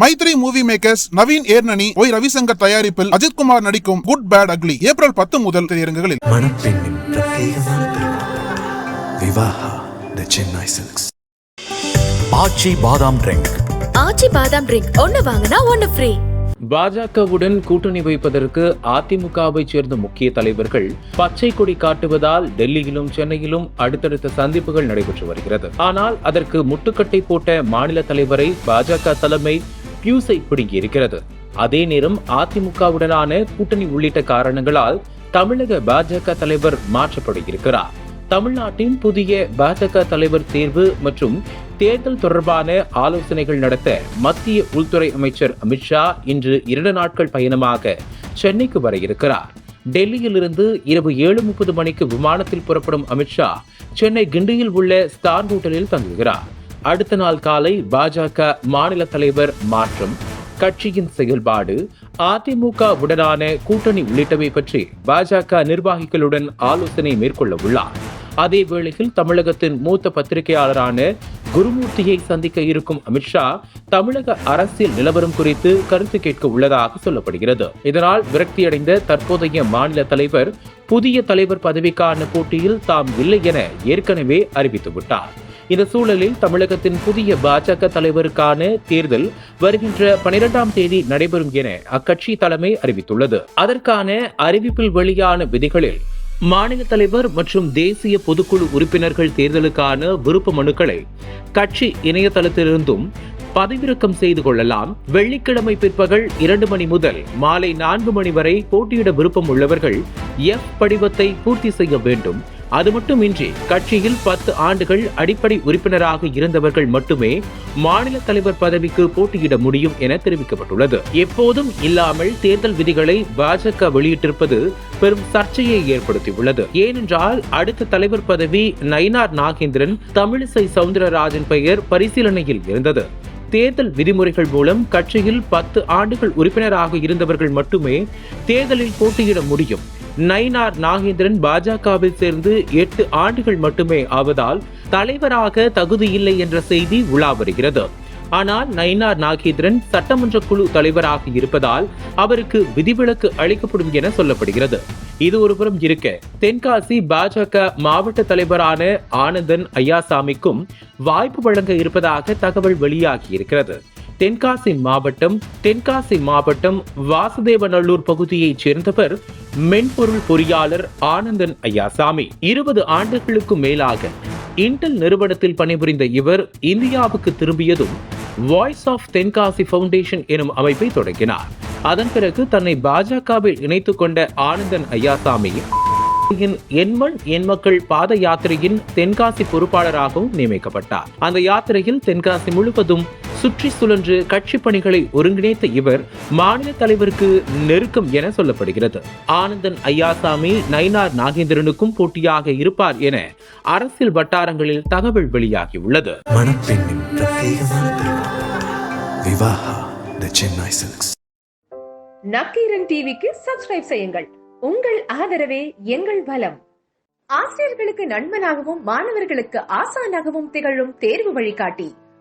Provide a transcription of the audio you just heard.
Mythri movie makers Naveen Yerneni Y Ravishankar தயாரிப்பில் அஜித்குமார் நடிக்கும் good bad ugly April பத்து முதல் திரையரங்குகளில். மணப்பெண்ணின் பிரத்யேகமான திருமணம். Vivaha the Chennai silks. Aachi badam drink. Aachi பாதாம் ட்ரிங்க் ஒன்னு வாங்கினா ஒன்னு ஃப்ரீ. பாஜகவுடன் கூட்டணி வைப்பதற்கு அதிமுகவைச் சேர்ந்த முக்கிய தலைவர்கள் பச்சை கொடி காட்டுவதால் டெல்லியிலும் சென்னையிலும் அடுத்தடுத்த சந்திப்புகள் நடைபெற்று வருகிறது. ஆனால் அதற்கு முட்டுக்கட்டை போட்ட மாநில தலைவரை பாஜக தலைமை பியூஸை பிடுங்கியிருக்கிறது அதே நேரம் அதிமுகவுடனான கூட்டணி உள்ளிட்ட காரணங்களால் தமிழக பாஜக தலைவர் மாற்றப்படுகிறார் தமிழ்நாட்டின் புதிய பாஜக தலைவர் தேர்வு மற்றும் தேர்தல் தொடர்பான ஆலோசனைகள் நடத்த மத்திய உள்துறை அமைச்சர் அமித்ஷா இன்று இரண்டு நாட்கள் பயணமாக சென்னைக்கு வர இருக்கிறார். டெல்லியிலிருந்து இரவு ஏழு முப்பது மணிக்கு விமானத்தில் புறப்படும் அமித்ஷா சென்னை கிண்டியில் உள்ள ஸ்டார் ஹோட்டலில் தங்குகிறார். அடுத்த நாள் காலை பாஜக மாநில தலைவர் மாற்றம் கட்சியின் செயல்பாடு அதிமுக உடனான கூட்டணி உள்ளிட்டவை பற்றி பாஜக நிர்வாகிகளுடன் ஆலோசனை மேற்கொள்ள உள்ளார். அதே வேளையில் தமிழகத்தின் மூத்த பத்திரிகையாளரான குருமூர்த்தியை சந்திக்க இருக்கும் அமித்ஷா தமிழக அரசியல் நிலவரம் குறித்து கருத்து கேட்க உள்ளதாக சொல்லப்படுகிறது. இதனால் விரக்தியடைந்த தற்போதைய மாநில தலைவர் புதிய தலைவர் பதவிக்கான போட்டியில் தாம் இல்லை என ஏற்கனவே அறிவித்துவிட்டார் இந்த சூழலில் தமிழகத்தின் புதிய பாஜக தலைவருக்கான தேர்தல் வருகின்ற பனிரெண்டாம் தேதி நடைபெறும் என அக்கட்சி தலைமை அறிவித்துள்ளது. அதற்கான அறிவிப்பில் வெளியான விதிகளில் மாநில தலைவர் மற்றும் தேசிய பொதுக்குழு உறுப்பினர்கள் தேர்தலுக்கான விருப்ப மனுக்களை கட்சி இணையதளத்திலிருந்தும் பதிவிறக்கம் செய்து கொள்ளலாம். வெள்ளிக்கிழமை பிற்பகல் இரண்டு மணி முதல் மாலை நான்கு மணி வரை போட்டியிட விருப்பம் உள்ளவர்கள் எஃப் படிவத்தை பூர்த்தி செய்ய வேண்டும். அது மட்டுமின்றி கட்சியில் பத்து ஆண்டுகள் அடிப்படை உறுப்பினராக இருந்தவர்கள் மட்டுமே மாநில தலைவர் பதவிக்கு போட்டியிட முடியும் என தெரிவிக்கப்பட்டுள்ளது. எப்போதும் இல்லாமல் தேர்தல் விதிகளை பாஜக வெளியிட்டிருப்பது பெரும் சர்ச்சையை ஏற்படுத்தியுள்ளது. ஏனென்றால் அடுத்த தலைவர் பதவி நயினார் நாகேந்திரன் தமிழிசை சவுந்தரராஜன் பெயர் பரிசீலனையில் இருந்தது. தேர்தல் விதிமுறைகள் மூலம் கட்சியில் பத்து ஆண்டுகள் உறுப்பினராக இருந்தவர்கள் மட்டுமே தேர்தலில் போட்டியிட முடியும் நயினார் நாகேந்திரன் பாஜகவில் சேர்ந்து எட்டு ஆண்டுகள் மட்டுமே ஆவதால் தலைவராக தகுதியில்லை என்ற செய்தி உலா வருகிறது ஆனால் நயினார் நாகேந்திரன் சட்டமன்ற குழு தலைவராக இருப்பதால் அவருக்கு விதிவிலக்கு அளிக்கப்படும் என சொல்லப்படுகிறது. இது ஒருபுறம் இருக்க தென்காசி பாஜக மாவட்ட தலைவரான ஆனந்தன் ஐயாசாமிக்கும் வாய்ப்பு வழங்க இருப்பதாக தகவல் வெளியாகி இருக்கிறது தென்காசி மாவட்டம் தென்காசி மாவட்டம் வாசுதேவநல்லூர் பகுதியைச் சேர்ந்தவர் மென்பொருள் பொறியாளர் ஆனந்தன் ஐயாசாமி. இருபது ஆண்டுகளுக்கு மேலாக இன்டெல் நிறுவனத்தில் பணிபுரிந்த இவர் இந்தியாவுக்கு திரும்பியதும் வாய்ஸ் ஆஃப் தென்காசி ஃபவுண்டேஷன் எனும் அமைப்பை தொடங்கினார். அதன் பிறகு தன்னை பாஜகவில் இணைத்துக் கொண்ட ஆனந்தன் ஐயாசாமி எண்மண் எண்மக்கள் பாத யாத்திரையின் தென்காசி பொறுப்பாளராகவும் நியமிக்கப்பட்டார். அந்த யாத்திரையில் தென்காசி முழுவதும் சுற்றி சுழன்று கட்சி பணிகளை ஒருங்கிணைத்த இவர் மாநில தலைவருக்கு நெருக்கம் என சொல்லப்படுகிறது. ஆனந்தன் ஐயாசாமி நயினார் நாகேந்திரனுக்கும் போட்டியாக இருப்பார் என அரசியல் வட்டாரங்களில் தகவல் வெளியாகியுள்ளது. நக்கீரன் டிவிக்கு சப்ஸ்கிரைப் செய்யுங்கள். உங்கள் ஆதரவே எங்கள் பலம் ஆசிரியர்களுக்கு நண்பனாகவும் மாணவர்களுக்கு ஆசானாகவும் திகழும் தேர்வு வழிகாட்டி.